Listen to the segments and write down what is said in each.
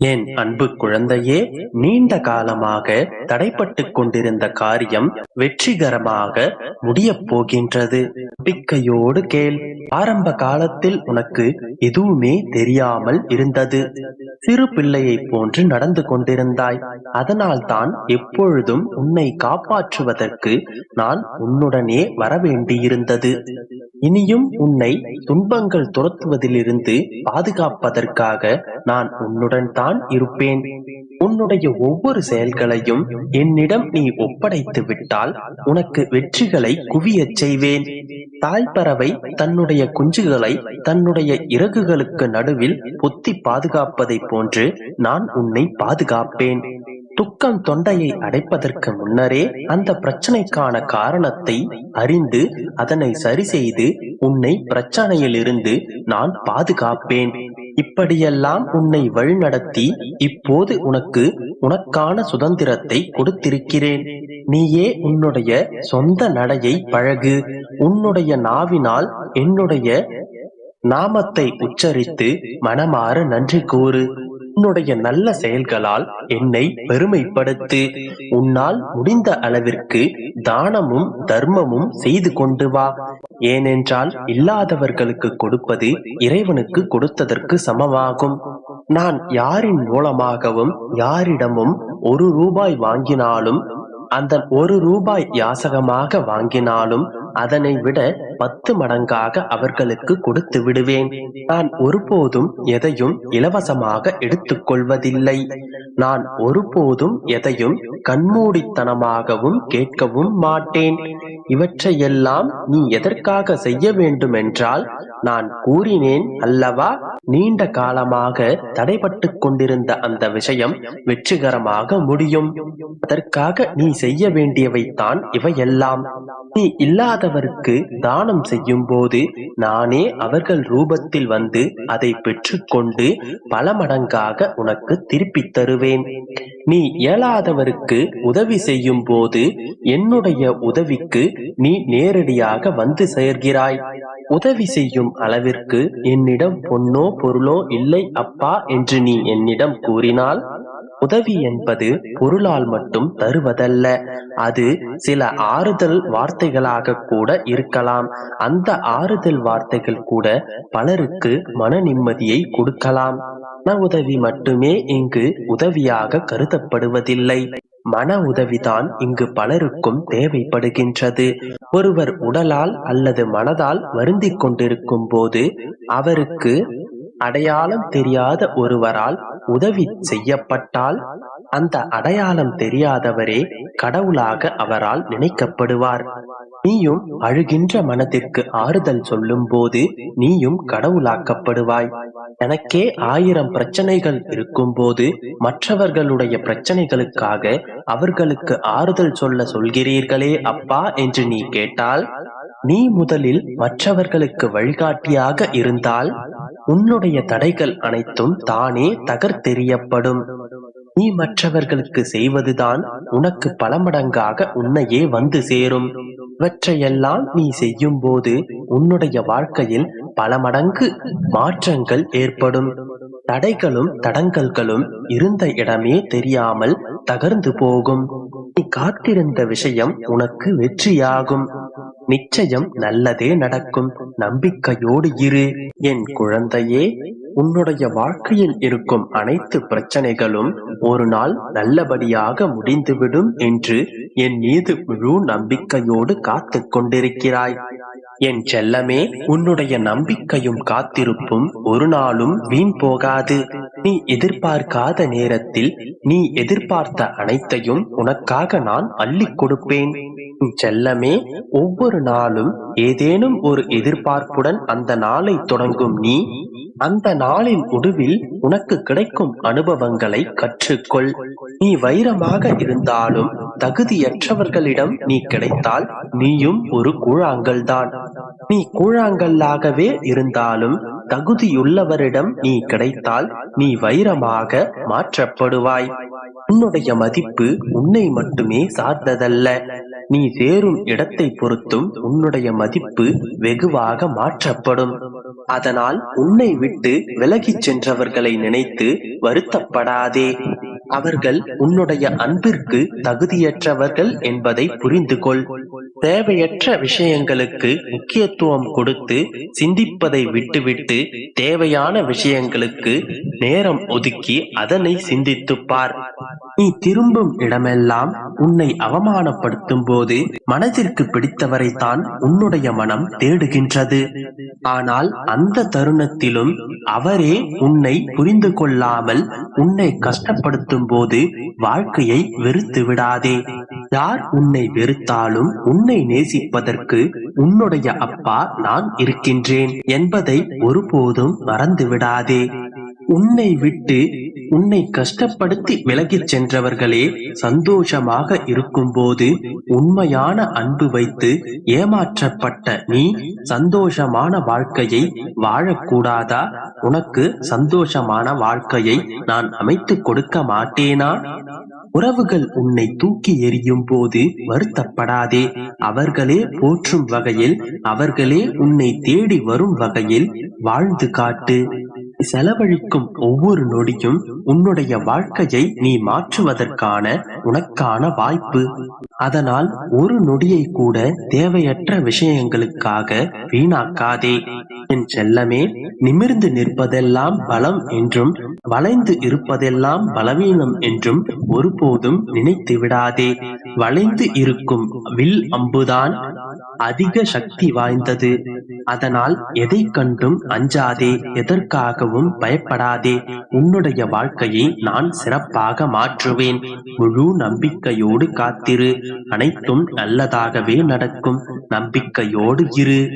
என் அன்பு குழந்தையே நீண்ட காலமாக தடைப்பட்டு கொண்டிருந்த காரியம் வெற்றிகரமாக முடியப் போகின்றது. நம்பிக்கையோடு கேள். ஆரம்ப காலத்தில் உனக்கு எதுவுமே தெரியாமல் இருந்தது. சிறு பிள்ளையை போன்று நடந்து கொண்டிருந்தாய். அதனால் தான் எப்பொழுதும் உன்னை காப்பாற்றுவதற்கு நான் உன்னுடனே வரவேண்டியிருந்தது. இனியும் உன்னை துன்பங்கள் துரத்துவதிலிருந்து பாதுகாப்பதற்காக நான் உன்னுடன் தான் இருப்பேன். உன்னுடைய ஒவ்வொரு செயல்களையும் என்னிடம் நீ ஒப்படைத்து விட்டால் உனக்கு வெற்றிகளை குவியச் செய்வேன். தாய்ப்பறவை தன்னுடைய குஞ்சுகளை தன்னுடைய இறகுகளுக்கு நடுவில் பொத்தி பாதுகாப்பதைப் போன்று நான் உன்னை பாதுகாப்பேன். துக்கம் தொண்டையை அடைப்பதற்கு முன்னரே அந்த பிரச்சனைக்கான காரணத்தை அறிந்து அதனை சரி செய்து உன்னை பிரச்சனையிலிருந்து நான் பாதுகாப்பேன். இப்படியெல்லாம் உன்னை வழிநடத்தி இப்போது உனக்கு உனக்கான சுதந்திரத்தை கொடுத்திருக்கிறேன். நீயே உன்னுடைய சொந்த நடையை பழகு. உன்னுடைய நாவினால் என்னுடைய நாமத்தை உச்சரித்து மனமாற நன்றி கூறு. உன்னுடைய நல்ல செயல்களால் என்னை பெருமைப்படுத்து. உன்னால் முடிந்த அளவிற்கு தானமும் தர்மமும் செய்து கொண்டு வா. ஏனென்றால் இல்லாதவர்களுக்கு கொடுப்பது இறைவனுக்கு கொடுத்ததற்கு சமமாகும். நான் யாரின் மூலமாகவும் யாரிடமும் ஒரு ரூபாய் வாங்கினாலும் அந்த ஒரு ரூபாய் யாசகமாக வாங்கினாலும் அதனை விட பத்து மடங்காக அவர்களுக்கு கொடுத்து விடுவேன். நான் ஒருபோதும் எதையும் இலவசமாக எடுத்துக் கொள்வதில்லை நான் ஒருபோதும் எதையும் கண்மூடித்தனமாகவும் கேட்கவும் மாட்டேன். இவற்றையெல்லாம் நீ எதற்காக செய்ய வேண்டுமென்றால் நான் கூறினேன் அல்லவா? நீண்ட காலமாக தடைபட்டு கொண்டிருந்த அந்த விஷயம் வெற்றிகரமாக முடியும். அதற்காக நீ செய்ய வேண்டியவைத்தான் இவையெல்லாம். நீ இல்லாத இல்லாதவருக்கு தானம் செய்யும் போது நானே அவர்கள் ரூபத்தில் வந்து அதை பெற்றுக்கொண்டு பல மடங்காக உனக்கு திருப்பித் தருவேன். நீ இயலாதவருக்கு உதவி செய்யும் போது என்னுடைய உதவிக்கு நீ நேரடியாக வந்து சேர்கிறாய். உதவி செய்யும் அளவிற்கு என்னிடம் பொன்னோ பொருளோ இல்லை அப்பா என்று நீ என்னிடம் கூறினால் உதவி என்பது பொருளால் மட்டும் தருவதல்ல. அது சில ஆறுதல் வார்த்தைகளாக கூட இருக்கலாம். அந்த ஆறுதல் வார்த்தைகள் கூட பலருக்கு மன நிம்மதியை கொடுக்கலாம். மன உதவி மட்டுமே இங்கு உதவியாக கருதப்படுவதில்லை. மன உதவிதான் இங்கு பலருக்கும் தேவைப்படுகின்றது. ஒருவர் உடலால் அல்லது மனதால் வருந்திக் கொண்டிருக்கும் போது அவருக்கு அடையாளம் தெரியாத ஒருவரால் உதவி செய்யப்பட்டால் அந்த அடையாளம் தெரியாதவரே கடவுளாக அவரால் நினைக்கப்படுவார். நீயும் அழுகின்ற மனதிற்கு ஆறுதல் சொல்லும் போது நீயும் கடவுளாக்கப்படுவாய். எனக்கே ஆயிரம் பிரச்சனைகள் இருக்கும் போது மற்றவர்களுடைய பிரச்சனைகளுக்காக அவர்களுக்கு ஆறுதல் சொல்ல சொல்கிறீர்களே அப்பா என்று நீ கேட்டால் நீ முதலில் மற்றவர்களுக்கு வழிகாட்டியாக இருந்தால் உன்னுடைய தடைகள் அனைத்தும் தானே தகர்த்தெறியப்படும். நீ மற்றவர்களுக்கு செய்வதுதான் உனக்கு பல மடங்காக உன்னையே வந்து சேரும். இவற்றையெல்லாம் நீ செய்யும் போது உன்னுடைய வாழ்க்கையில் பல மடங்கு மாற்றங்கள் ஏற்படும். தடைகளும் தடங்கல்களும் இருந்த இடமே தெரியாமல் தகர்ந்து போகும். நீ காத்திருந்த விஷயம் உனக்கு வெற்றியாகும். நிச்சயம் நல்லதே நடக்கும். நம்பிக்கையோடு இரு. என் குழந்தையே உன்னுடைய வாழ்க்கையில் இருக்கும் அனைத்து பிரச்சனைகளும் ஒரு நாள் நல்லபடியாக முடிந்துவிடும் என்று என் மீது முழு நம்பிக்கையோடு காத்து கொண்டிருக்கிறாய். என் செல்லமே உன்னுடைய நம்பிக்கையும் காத்திருப்பும் ஒரு நாளும் வீண் போகாது. நீ எதிர்பார்க்காத நேரத்தில் நீ எதிர்பார்த்த அனைத்தையும் உனக்காக நான் அள்ளி கொடுப்பேன். செல்லமே ஒவ்வொரு நாளும் ஏதேனும் ஒரு எதிர்பார்ப்புடன் அந்த நாளை தொடங்கும் நீ அந்த நாளின் முடிவில் உனக்கு கிடைக்கும் அனுபவங்களை கற்றுக்கொள். நீ வைரமாக இருந்தாலும் தகுதியற்றவர்களிடம் நீ கிடைத்தால் நீயும் ஒரு கூழாங்கல் தான் நீ கூழாங்கல்லாகவே இருந்தாலும் தகுதியுள்ளவரிடம் நீ கிடைத்தால் நீ வைரமாக மாற்றப்படுவாய். உன்னுடைய மதிப்பு உன்னை மட்டுமே சார்ந்ததல்ல. நீ சேரும் இடத்தை பொறுத்தும் உன்னுடைய மதிப்பு வெகுவாக மாற்றப்படும். அதனால் உன்னை விட்டு விலகிச் சென்றவர்களை நினைத்து வருத்தப்படாதே. அவர்கள் உன்னுடைய அன்பிற்கு தகுதியற்றவர்கள் என்பதை புரிந்து கொள் தேவையற்ற விஷயங்களுக்கு முக்கியத்துவம் கொடுத்து சிந்திப்பதை விட்டுவிட்டு தேவையான விஷயங்களுக்கு நேரம் ஒதுக்கி அதனை சிந்தித்துப் பார். நீ திரும்பும் இடமெல்லாம் உன்னை அவமானப்படுத்தும் போது மனதிற்கு பிடித்தவரை தான் உன்னுடைய மனம் தேடுகின்றது. ஆனால் அந்த தருணத்திலும் அவரே உன்னை புரிந்து கொள்ளாமல் உன்னை கஷ்டப்படுத்தும் போது வாழ்க்கையை வெறுத்து விடாதே. யார் உன்னை வெறுத்தாலும் உன்னை நேசிப்பதற்கு உன்னுடைய அப்பா நான் இருக்கின்றேன் என்பதை ஒருபோதும் மறந்து விடாதே உன்னை விட்டு உன்னை கஷ்டப்படுத்தி விலகிச் சென்றவர்களே சந்தோஷமாக இருக்கும்போது உண்மையான அன்பு வைத்து ஏமாற்றப்பட்ட நீ சந்தோஷமான வாழ்க்கையை வாழக்கூடாதா? உனக்கு சந்தோஷமான வாழ்க்கையை நான் அமைத்துக் கொடுக்க மாட்டேனா? உறவுகள் உன்னை தூக்கி எறியும் போது வருத்தப்படாதே. அவர்களே போற்றும் வகையில் அவர்களே உன்னை தேடி வரும் வகையில் வாழ்ந்து காட்டு. செலவழிக்கும் ஒவ்வொரு நொடியும் உன்னுடைய வாழ்க்கையை நீ மாற்றுவதற்கான உனக்கான வாய்ப்பு. அதனால் ஒரு நொடியை கூட தேவையற்ற விஷயங்களுக்காக வீணாக்காதே. என் செல்லமே நிமிர்ந்து நிற்பதெல்லாம் பலம் என்றும் வளைந்து இருப்பதெல்லாம் பலவீனம் என்றும் ஒருபோதும் நினைத்து விடாதே வளைந்து இருக்கும் வில் அம்புதான் அதிக சக்தி வாய்ந்தது. அதனால் எதை கண்டும் அஞ்சாதே எதற்காகவும் பயப்படாதே. உன்னுடைய வாழ்க்கையை நான் சிறப்பாக மாற்றுவேன். முழு நம்பிக்கையோடு காத்திரு. அனைத்தும் நல்லதாகவே நடக்கும். நம்பிக்கையோடு இரு.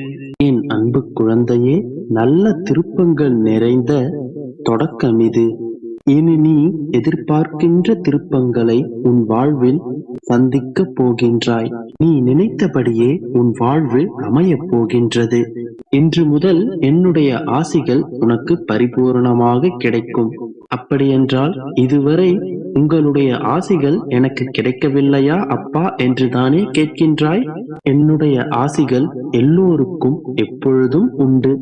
என் அன்பு குழந்தையே நல்ல திருப்பங்கள் நிறைந்த தொடக்கம் இது. இனி நீ எதிர்பார்க்கின்ற திருப்பங்களை உன் வாழ்வில் சந்திக்க போகின்றாய். நீ நினைத்தபடியே உன் வாழ்வு அமையப் போகின்றது. இன்று முதல் என்னுடைய ஆசிகள் உனக்கு பரிபூர்ணமாக கிடைக்கும். அப்படியென்றால் இதுவரை உங்களுடைய ஆசிகள் எனக்கு கிடைக்கவில்லையா அப்பா என்றுதானே கேட்கின்றாய்? என்னுடைய ஆசிகள் எல்லோருக்கும் எப்பொழுதும் உண்டு.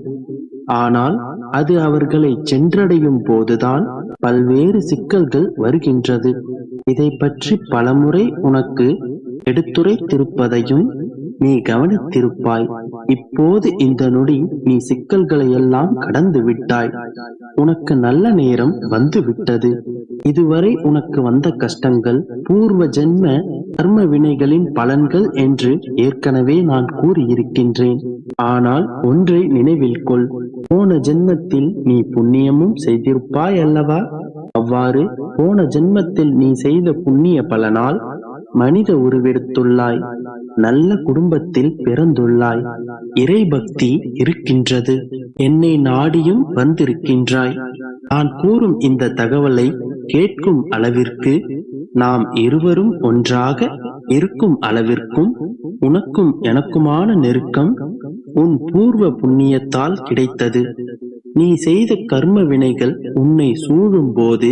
ஆனால் அது அவர்களை சென்றடையும் போதுதான் பல்வேறு சிக்கல்கள் வருகின்றது. இதை பற்றி பலமுறை உனக்கு எடுத்துரைத்திருப்பதையும் நீ கவனித்திருப்பாய். இப்போது இந்த நொடி நீ சிக்கல்களை எல்லாம் கடந்து விட்டாய். உனக்கு நல்ல நேரம் வந்து விட்டது இதுவரை உனக்கு வந்த கஷ்டங்கள் பூர்வ ஜென்ம கர்ம வினைகளின் பலன்கள் என்று ஏற்கனவே நான் கூறியிருக்கின்றேன். ஆனால் ஒன்றை நினைவில் கொள். போன ஜென்மத்தில் நீ புண்ணியமும் செய்திருப்பாய் அல்லவா அவ்வாறு போன ஜென்மத்தில் நீ செய்த புண்ணிய பலனால் மனித உருவெடுத்துள்ளாய். நல்ல குடும்பத்தில் பிறந்துள்ளாய். இறை பக்தி இருக்கின்றது. என்னை நாடியும் வந்திருக்கின்றாய். நான் கூறும் இந்த தகவலை கேட்கும் அளவிற்கு நாம் இருவரும் ஒன்றாக இருக்கும் அளவிற்கும் உனக்கும் எனக்குமான நெருக்கம் உன் பூர்வ புண்ணியத்தால் கிடைத்தது. நீ செய்த கர்ம வினைகள் உன்னை சூழும் போது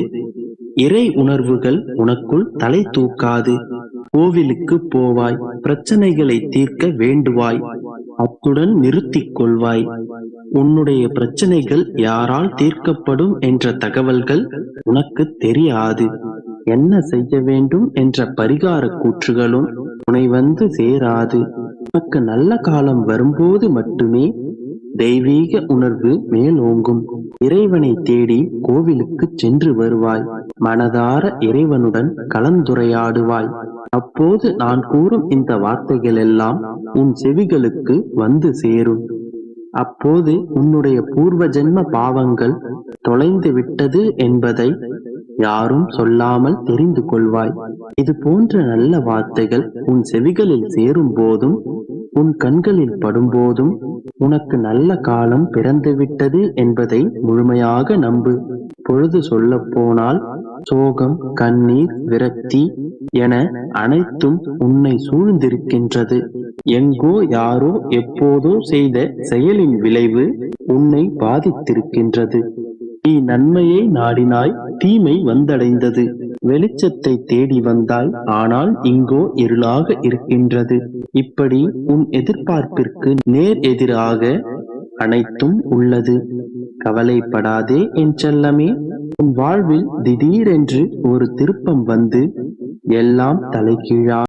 இறை உணர்வுகள் உனக்குள் தலை தூக்காது. கோவிலுக்கு போவாய் பிரச்சனைகளை தீர்க்க வேண்டுவாய். அத்துடன் நிறுத்திக் கொள்வாய். உன்னுடைய பிரச்சனைகள் யாரால் தீர்க்கப்படும் என்ற தகவல்கள் உனக்கு தெரியாது. என்ன செய்ய வேண்டும் என்ற பரிகார கூற்றுகளும் உன்னை வந்து சேராது. உனக்கு நல்ல காலம் வரும்போது மட்டுமே தெய்வீக உணர்வு மேலோங்கும். இறைவனை தேடி கோவிலுக்கு சென்று வருவாய். மனதார இறைவனுடன் கலந்துரையாடுவாய். அப்போது நான் கூறும் இந்த வார்த்தைகள் எல்லாம் உன் செவிகளுக்கு வந்து சேரும். அப்போது உன்னுடைய பூர்வ ஜென்ம பாவங்கள் தொலைந்து விட்டது என்பதை யாரும் சொல்லாமல் தெரிந்து கொள்வாய். இது போன்ற நல்ல வார்த்தைகள் உன் செவிகளில் சேரும் போதும் உன் கண்களில் படும்போதும் உனக்கு நல்ல காலம் பிறந்துவிட்டது என்பதை முழுமையாக நம்பு. பொழுது சொல்ல போனால் சோகம் கண்ணீர் விரக்தி என அனைத்தும் உன்னை சூழ்ந்திருக்கின்றது. எங்கோ யாரோ எப்போதோ செய்த செயலின் விளைவு உன்னை பாதித்திருக்கின்றது. நீ நன்மையை நாடினாய் தீமை வந்தடைந்தது. வெளிச்சத்தை தேடி வந்தாய் ஆனால் இங்கோ இருளாக இருக்கின்றது. இப்படி உன் எதிர்பார்ப்பிற்கு நேர் எதிராக அனைத்தும் உள்ளது. கவலைப்படாதே என் செல்லமே உன் வாழ்வில் திடீரென்று ஒரு திருப்பம் வந்து எல்லாம் தலைகீழா